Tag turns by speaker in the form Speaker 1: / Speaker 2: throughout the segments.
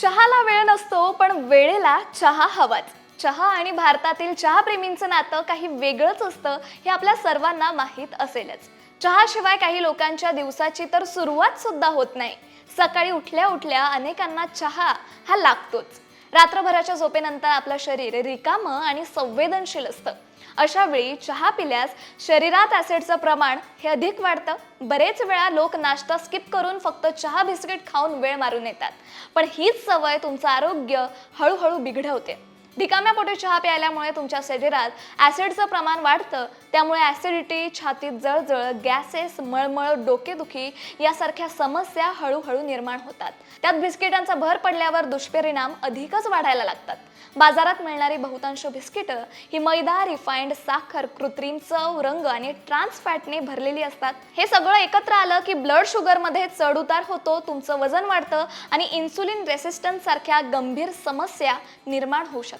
Speaker 1: चहाला वेळ नसतो पण वेळेला चहा हवाच. चहा आणि भारतातील चहाप्रेमींचं नातं काही वेगळंच असतं हे आपल्या सर्वांना माहीत असेलच. चहाशिवाय काही लोकांच्या दिवसाची तर सुरुवात सुद्धा होत नाही. सकाळी उठल्या उठल्या अनेकांना चहा हा लागतोच. रात्रभराच्या झोपेनंतर आपलं शरीर रिकामं आणि संवेदनशील असतं. अशा वेळी चहा पिल्यास शरीरात ऍसिडचं प्रमाण हे अधिक वाढतं. बरेच वेळा लोक नाश्ता स्किप करून फक्त चहा बिस्किट खाऊन वेळ मारून येतात. पण हीच सवय तुमचं आरोग्य हळूहळू बिघडवते. रिकाम्या पोटी चहा प्यायल्यामुळे तुमच्या शरीरात ॲसिडचं प्रमाण वाढतं. त्यामुळे ॲसिडिटी छातीत जळजळ गॅसेस मळमळ डोकेदुखी यासारख्या समस्या हळूहळू निर्माण होतात. त्यात बिस्किटांचा भर पडल्यावर दुष्परिणाम अधिकच वाढायला लागतात. बाजारात मिळणारी बहुतांश बिस्किटं ही मैदा रिफाईंड साखर कृत्रिम चव रंग आणि ट्रान्स फॅटने भरलेली असतात. हे सगळं एकत्र आलं की ब्लड शुगरमध्ये चढउतार होतो तुमचं वजन वाढतं आणि इन्सुलिन रेसिस्टन्स सारख्या गंभीर समस्या निर्माण होऊ शकतात.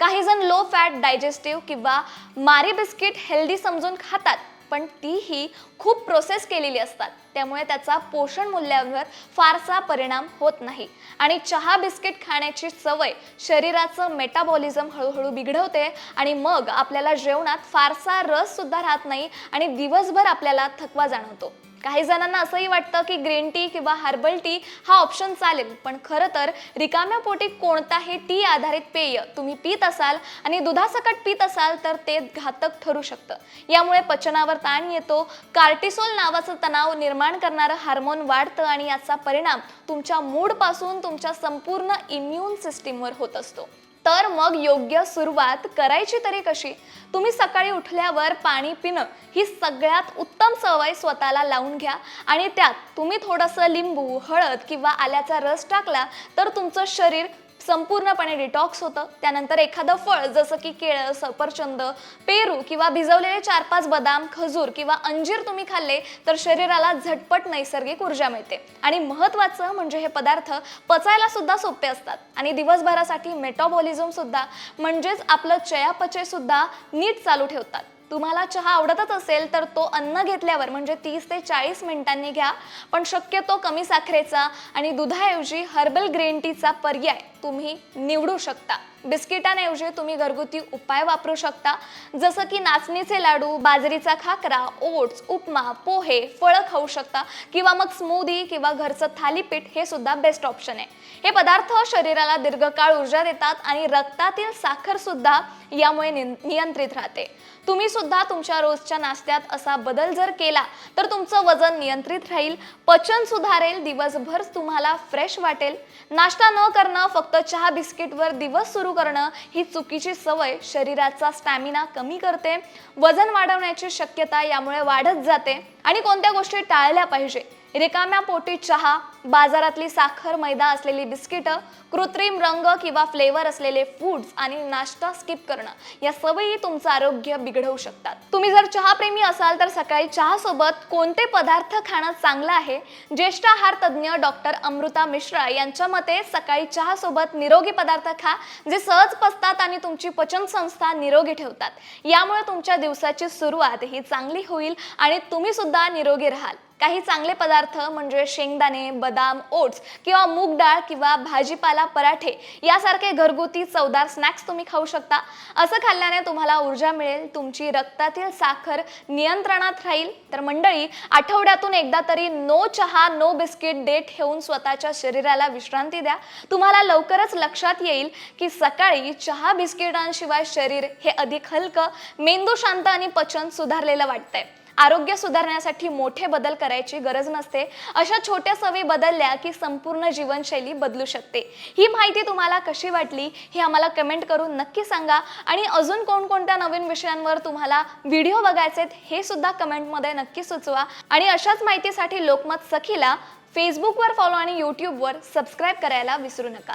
Speaker 1: काही जण लो फॅट डायजेस्टिव्ह किंवा मारी बिस्किट हेल्दी समजून खातात पण तीही खूप प्रोसेस केलेली असतात. त्यामुळे त्याचा पोषण मूल्यावर फारसा परिणाम होत नाही. आणि चहा बिस्किट खाण्याची सवय शरीराचं मेटाबॉलिझम हळूहळू बिघडवते आणि मग आपल्याला जेवणात फारसा रस सुद्धा राहत नाही आणि दिवसभर आपल्याला थकवा जाणवतो. काही जणांना असंही वाटतं की ग्रीन टी किंवा हर्बल टी हा ऑप्शन चालेल पण खरं तर रिकाम्या पोटी कोणताही टी आधारित पेय तुम्ही पित असाल आणि दुधासकट पित असाल तर ते घातक ठरू शकतं. यामुळे पचनावर ताण येतो कार्टिसोल नावाचं तणाव निर्माण करणारं हार्मोन वाढतं आणि याचा परिणाम तुमच्या मूडपासून तुमच्या संपूर्ण इम्युन सिस्टीमवर होत असतो. तर मग योग्य सुरुवात करायची तरी कशी? तुम्ही सकाळी उठल्यावर पाणी पिणं ही सगळ्यात उत्तम सवय स्वतःला लावून घ्या. आणि त्यात तुम्ही थोडंसं लिंबू हळद किंवा आल्याचा रस टाकला तर तुमचं शरीर संपूर्णपणे डिटॉक्स होतं. त्यानंतर एखादं फळ जसं की केळं सफरचंद पेरू किंवा भिजवलेले चार पाच बदाम खजूर किंवा अंजीर तुम्ही खाल्ले तर शरीराला झटपट नैसर्गिक ऊर्जा मिळते. आणि महत्त्वाचं म्हणजे हे पदार्थ पचायला सुद्धा सोपे असतात. आणि दिवसभरासाठी मेटाबॉलिझम सुद्धा म्हणजेच आपलं चयापचय सुद्धा नीट चालू ठेवतात. तुम्हाला चहा आवडतच असेल तर तो अन्न घेतल्यावर म्हणजे तीस ते चाळीस मिनिटांनी घ्या. पण शक्यतो कमी साखरेचा आणि दुधाऐवजी हर्बल ग्रीन टीचा पर्याय तुम्ही निवडू शकता. बिस्किटांऐवजी तुम्ही घरगुती उपाय वापरू शकता. जसं की नाचणीचे लाडू बाजरीचा खाकरा ओट्स उपमा पोहे फळं खाऊ शकता किंवा मग स्मूदी किंवा घरचं थालीपीठ हे सुद्धा बेस्ट ऑप्शन आहे. हे पदार्थ शरीराला दीर्घकाळ ऊर्जा देतात आणि रक्तातील साखर सुद्धा यामुळे नियंत्रित राहते. तुम्ही सुद्धा तुमच्या रोजच्या नाश्त्यात असा बदल जर केला तर तुमचं वजन नियंत्रित राहील पचन सुधारेल दिवसभर तुम्हाला फ्रेश वाटेल. नाश्ता न करणं फक्त चहा बिस्किटवर दिवस सुरू करणं ही चुकीची सवय शरीराचा स्टॅमिना कमी करते. वजन वाढवण्याची शक्यता यामुळे वाढत जाते. आणि कोणत्या गोष्टी टाळल्या पाहिजे? रिकाम्या पोटी चहा बाजारातली साखर मैदा असलेली बिस्किटं कृत्रिम रंग किंवा फ्लेवर असलेले फूड्स आणि नाश्ता स्किप करणं या सवयी तुमचं आरोग्य बिघडवू शकतात. तुम्ही जर चहाप्रेमी असाल तर सकाळी चहासोबत कोणते पदार्थ खाणं चांगलं आहे? ज्येष्ठ आहार तज्ज्ञ डॉक्टर अमृता मिश्रा यांच्या मते सकाळी चहासोबत निरोगी पदार्थ खा जे सहज पचतात आणि तुमची पचनसंस्था निरोगी ठेवतात. यामुळे तुमच्या दिवसाची सुरुवात ही चांगली होईल आणि तुम्ही सुद्धा निरोगी राहाल. काही चांगले पदार्थ म्हणजे शेंगदाणे बदाम ओट्स किंवा मूग डाळ किंवा भाजीपाला पराठे यासारखे घरगुती चवदार स्नॅक्स तुम्ही खाऊ शकता. असं खाल्ल्याने तुम्हाला ऊर्जा मिळेल तुमची रक्तातील साखर नियंत्रणात राहील. तर मंडळी आठवड्यातून एकदा तरी नो चहा नो बिस्किट डे ठेवून स्वतःच्या शरीराला विश्रांती द्या. तुम्हाला लवकरच लक्षात येईल की सकाळी चहा बिस्किटांशिवाय शरीर हे अधिक हलकं मेंदू शांत आणि पचन सुधारलेलं वाटतंय. आरोग्य सुधारण्यासाठी मोठे बदल करायची गरज नसते. अशा छोट्या सवयी बदलल्या की संपूर्ण जीवनशैली बदलू शकते. ही माहिती तुम्हाला कशी वाटली हे आम्हाला कमेंट करून नक्की सांगा. आणि अजून कोणकोणत्या नवीन विषयांवर तुम्हाला व्हिडिओ बघायचे आहेत हे सुद्धा कमेंटमध्ये नक्की सुचवा. आणि अशाच माहितीसाठी लोकमत सखीला फेसबुकवर फॉलो आणि यूट्यूबवर सबस्क्राईब करायला विसरू नका.